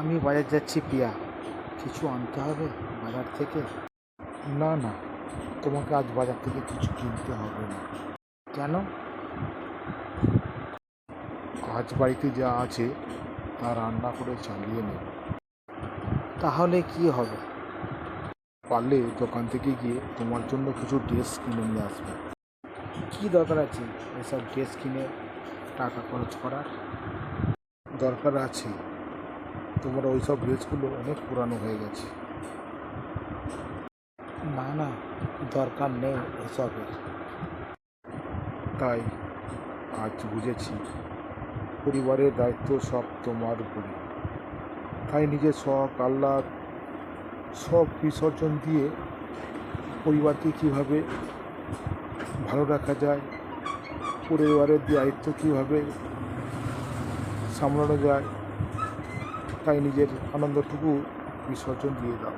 আমি বাজার যাচ্ছি পিয়া কিছু আনতে হবে বাজার থেকে? না না, তোমাকে আজ বাজার থেকে কিছু কিনতে হবে না। কেন? আজ বাড়িতে যা আছে তা রান্না করে চালিয়ে নেব। তাহলে কি হবে? পারলে দোকান থেকে গিয়ে তোমার জন্য কিছু ড্রেস কিনে নিয়ে আসবে। কি দরকার আছে এসব ড্রেস কিনে টাকা খরচ করার? দরকার আছে। তোমার ওই সব ড্রেসগুলো অনেক পুরানো হয়ে গেছে। না না, দরকার নেই এসবের। তাই আজ বুঝেছি, পরিবারের দায়িত্ব সব তোমার উপরে তাই নিজের শখ, আহ্লাদ, সব বিসর্জন দিয়ে পরিবারকে কীভাবে ভালো রাখা যায়, পরিবারের দায়িত্ব কীভাবে সামলানো যায় তাই নিজের আনন্দটুকু বিসর্জন দিয়ে দাও।